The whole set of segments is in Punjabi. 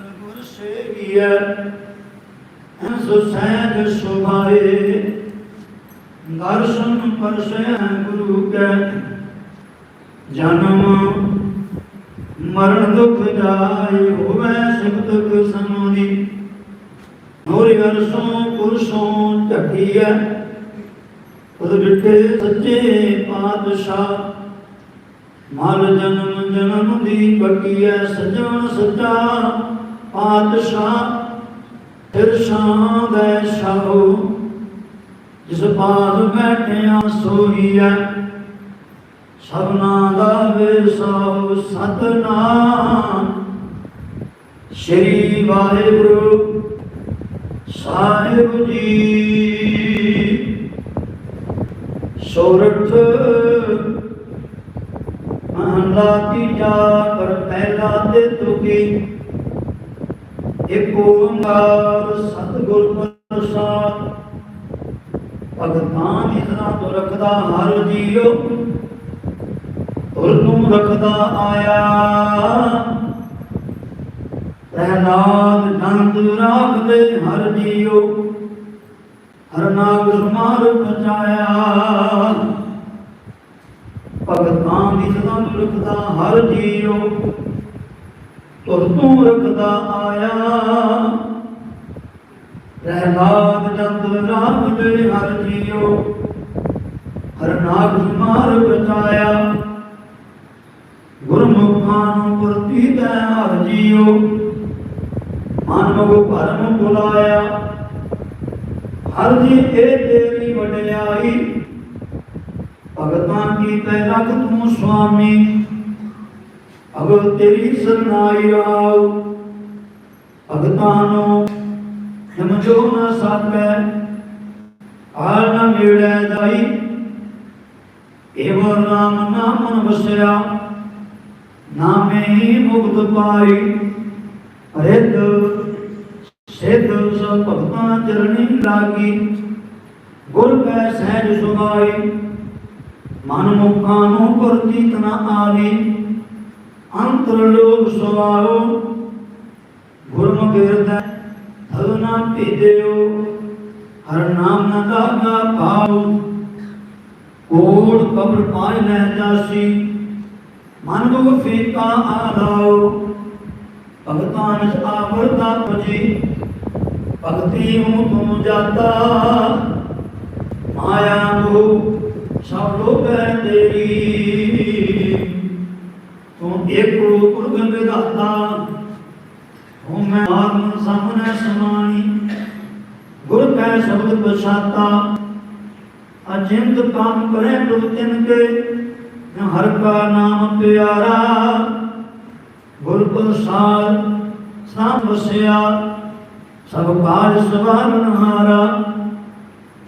ਗੁਰ ਸੇਵੀਐ ਹੰਸ ਸਹਿਜ ਸੁਭਾਏ। ਦਰਸ਼ਨ ਪਰਸੈ ਗੁਰੂ ਕੈ, ਜਨਮ ਮਰਨ ਦੁਖ ਜਾਏ ਹੋਵੇ ਸਿਫਤ ਸਮੋਦੀ ਹੋਰੀ ਅਰਸੋਂ ਪੁਰਸੋਂ ਢਕੀਐ ਉਦ ਬਿਟੇ ਸੱਚੇ ਪਾਤਸ਼ਾਹ। ਮਨ ਜਨਮ ਜਨਮ ਦੀ ਬਕੀਐ ਸਜਣ ਸੱਚਾ ਪਾਤਸ਼ਾਹ ਫਿਰ ਸ਼ਾਂਦੈ ਸ਼ਾਹੋ। ਜਿਸ ਪਾਦ ਬੈਠਿਆ ਸੋਈਐ ਸਭਨਾ ਦਾ ਵਿਸਾਉ ਸਤਨਾਮ। ਸ਼੍ਰੀ ਵਾਹਿਗੁਰੂ ਸਾਹਿਬ ਜੀ। ਸੋਰਠ ਮਹਲਾ ਤੀਜਾ ਕਰ ਪਹਿਲਾ ਤੇ ਤੁਕੀ ਇੱਕ ਓੰਕਾਰ ਸਤਿਗੁਰ ਪ੍ਰਸਾਦ। ਭਗਤਾਂ ਇਤਨਾ ਤੋਂ ਰੱਖਦਾ ਹਰ ਜੀਉ ਤੁਰ ਨੂੰ ਰੱਖਦਾ ਆਇਆ। ਪ੍ਰਹਲਾਦ ਨੰਦ ਰਾਖਦੇ ਹਰ ਜੀਉ ਹਰ ਨਾਮ ਸੁਮਾਰ ਬਚਾਇਆ ਭਗਤਾਂ ਦੀ ਸਦਾ ਰੱਖਦਾ ਹਰ ਜੀਉ ਤੁਰ ਤੂੰ ਰੱਖਦਾ ਆਇਆ। ਪ੍ਰਹਲਾਦ ਚੰਦ ਰਾਮ ਦੇ ਹਰ ਜੀਉ ਹਰ ਨਾਗ ਸੁਮਾਰ ਬਚਾਇਆ। ਗੁਰਮੁਖਾਂ ਨੂੰ ਪ੍ਰਤੀ ਤੈ ਹਰ ਜੀਉ ਮਨ ਮਗੁ ਭਰਮ ਬੁਲਾਇਆ। ਹਰ ਜੀ ਇਹ ਤੇਰੀ ਵਡਿਆਈ, ਭਗਤਾਂ ਕੀ ਤੈ ਰਖ ਤੂੰ ਸੁਆਮੀ ਅਗਰ ਤੇਰੀ ਸਰਨਾਈ ਆਉ ਭਗਤਾਂ ਨੂੰ ਸਮਝੋ ਨਾ ਸਕੈ ਆਲ ਨਾ ਮਿਲੈ ਦਾਈ ਏਵ ਨਾਮ ਨਾਮਨ ਵਸਿਆ, ਨਾਮੇ ਹੀ ਮੁਕਤ ਪਾਈ। ਰਿੱਧ ਸਿੱਧ ਸਭ ਭਗਤਾਂ ਚਰਣੀ ਲਾਗੀ, ਗੁਰ ਕੈ ਸਹਿਜ ਸੁਭਾਈ। ਮਨ ਮੁਖਾਂ ਨੂੰ ਪ੍ਰਤੀਤ ਨ ਆਵੇ। ਅੰਤਰ ਲੋਕ ਸਵਾਓ ਗੁਰਮੁਖ ਹਿਰਦੈ ਧਵਨਾ ਭੇਜਿਓ, ਹਰ ਨਾਮ ਨ ਲਾਗਾ ਪਾਉ ਕੋੜ ਕਬਰ ਪਾਇ ਲੈ ਜਾਸੀ, ਮਨ ਮੁਖ ਫੀਕਾ ਆਲਾਓ ਭਗਤਾਂ ਵਿੱਚ ਆਵਰਤਾ ਪਜੀ, ਭਗਤੀ ਹੂੰ ਤੁਮ ਜਾਤਾ। ਮਾਇਆ ਮੋਹ ਸਭ ਲੋਕ ਤੇਰੀ। ਤੂੰ ਇੱਕ ਰੂਪ ਗੁਣ ਵਿਦਾਤਾ ਹੂੰ ਮੈਂ ਆਤਮ ਸਾਹਮਣੇ ਸਮਾਣੀ। ਗੁਰ ਕੈ ਸ਼ਬਦ ਪਛਾਤਾ। ਅਜਿੰਦ ਕੰਮ ਕਰੇ ਪ੍ਰਭ ਤਿਨ ਕੇ। ਹਰ ਕਾ ਨਾਮ ਪਿਆਰਾ। ਗੁਰ ਪ੍ਰਸਾਦ ਸਾਮ ਵਸਿਆ। ਸਭ ਕਾਜ ਸਵਾਰਨ ਹਾਰਾ।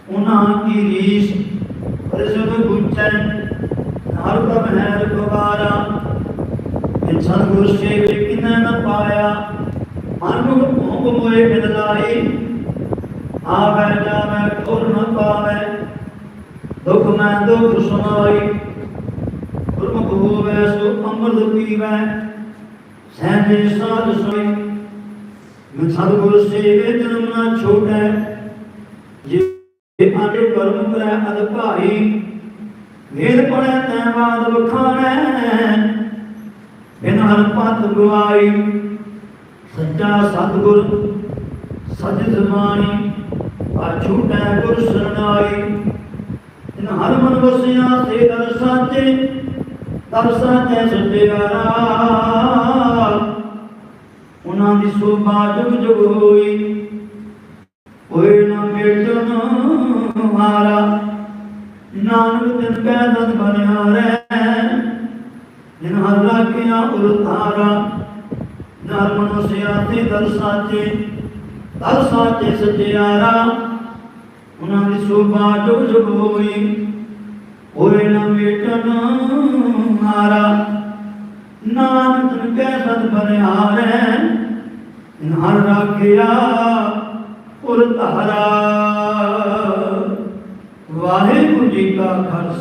ਉਹਨਾਂ ਕੀ ਰੀਸ ਪ੍ਰਸਭ ਗੁਚੈ। ਹਰ ਪ੍ਰਭ ਹੈ ਰਖਵਾਰਾ ਇਹ ਸਤਿਗੁਰ ਸੇਵੇ ਕਿਨੈ ਨ ਪਾਇਆ ਮਨ ਭੋਗ ਮੋਏ ਮਿਲ ਆਵੈ ਜਾਵੈ ਕੋਰ ਨ ਪਾਵੈ ਦੁਖ ਮੈਂ ਦੁਖ ਸੁਨਾਈ ਗੁਰਮੁਖ ਹੋਵੇ ਸੋ ਅੰਮ੍ਰਿਤ ਪੀਵੈ ਸਹਿਜੇ ਸਾਧ ਸੋਈ ਮੈਂ ਸਤਿਗੁਰ ਸੇਵੇ ਜਨਮ ਨਾ ਛੋਟੈ ਜੇ ਅਡ ਕਰਮ ਕਰੈ ਅਦ ਭਾਈ ਵੇਦ ਪੜੈ ਤੈ ਬਾਦ ਬਖਾਣੈ ਬਿਨ ਪਤ ਗਵਾਈ ਸੱਚਾ ਸਤਿਗੁਰ ਸਜ ਜ਼ਮਾਨੀ ਆ ਛੂਟੈ ਗੁਰ ਸਰਨਾਈ ਇਨ ਹਰ ਮਨ ਵਸਿਆ ਸੇ ਦਰ ਸਾਚੇ ਦਰ ਸਾਚੇ ਸੱਚੇਗਾਰਾ ਉਹਨਾਂ ਦੀ ਸੋਭਾ ਜੁਗ ਜੁਗ ਹੋਈ। ਹੋਏ ਨਾ ਮੇਟਨ ਮਾਰਾ, ਨਾਨਕ ਤਿਨ ਕੈ ਦਦ ਬਨਿਆ ਰਹਿ ਜਿਨ ਹਰ ਲਾਗਿਆ ਉਲਤਾਰਾ ਨਰ ਮਨੁਸਿਆ ਤੇ ਦਰ ਸਾਚੇ ਦਰ ਸਾਚੇ ਉਹਨਾਂ ਦੀ ਸੋਭਾ ਜੁਗ ਜੁਗ ਹੋਈ, ਹੋਏ ਨਾ ਮੇਟਨ ਮਾਰਾ ਨਾਨਕ ਤਿਨ ਕੈ ਸਦ ਬਨਿਆ ਰਹਿ ਜਿਨ ਹਰ ਰਾਖਿਆ ਵਾਹਿਗੁਰੂ ਜੀ ਕਾ ਖਾਲਸਾ।